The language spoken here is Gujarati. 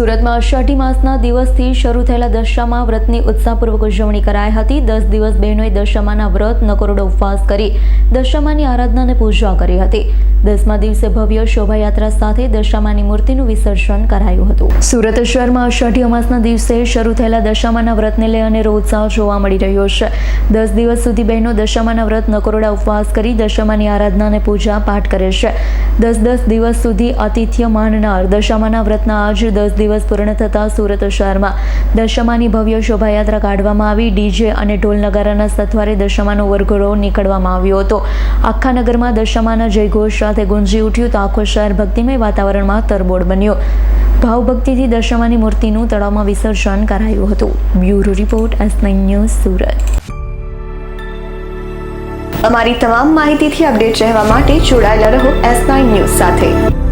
સુરતમાં અષાઢી માસના દિવસથી શરૂ થયેલા દશામા વ્રતની ઉત્સાહપૂર્વક ઉજવણી કરાઈ હતી. દસ દિવસ બહેનોએ દશામાના વ્રત, નકોરડો ઉપવાસ કરી દશામાની આરાધના અને પૂજા કરી હતી. દસમા દિવસે ભવ્ય શોભાયાત્રા સાથે દશામાની મૂર્તિનું વિસર્જન કરાયું હતું. સુરત શહેરમાં અષાઢી અમાસના દિવસે શરૂ થયેલા દશામાના વ્રતને લઈ અનેરો ઉત્સાહ જોવા મળી રહ્યો છે. દસ દિવસ સુધી બહેનો દશામાના વ્રત, નકોરડા ઉપવાસ કરી દશામાની આરાધના અને પૂજા પાઠ કરે છે. દસ દસ દિવસ સુધી આતિથ્ય માનનાર દશામાના વ્રતના આજ દસ દિવસ પૂર્ણ થતાં સુરત શહેરમાં દશમાની ભવ્ય શોભાયાત્રા કાઢવામાં આવી. ડીજે અને ઢોલ નગારાના સથવારે દશમાનો વરઘોડો નીકળવામાં આવ્યો હતો. આખા નગરમાં દશમાના જયઘોષ સાથે ગુંજી ઉઠ્યું તો આખો શહેર ભક્તિમય વાતાવરણમાં તરબોળ બન્યો. ભાવભક્તિથી દશમાની મૂર્તિનું તળાવમાં વિસર્જન કરાયું હતું. Bureau report, S news, Surat. અમારી તમામ માહિતીથી અપડેટ રહેવા માટે જોડાયેલા રહો એસ નાઇન ન્યૂઝ સાથે.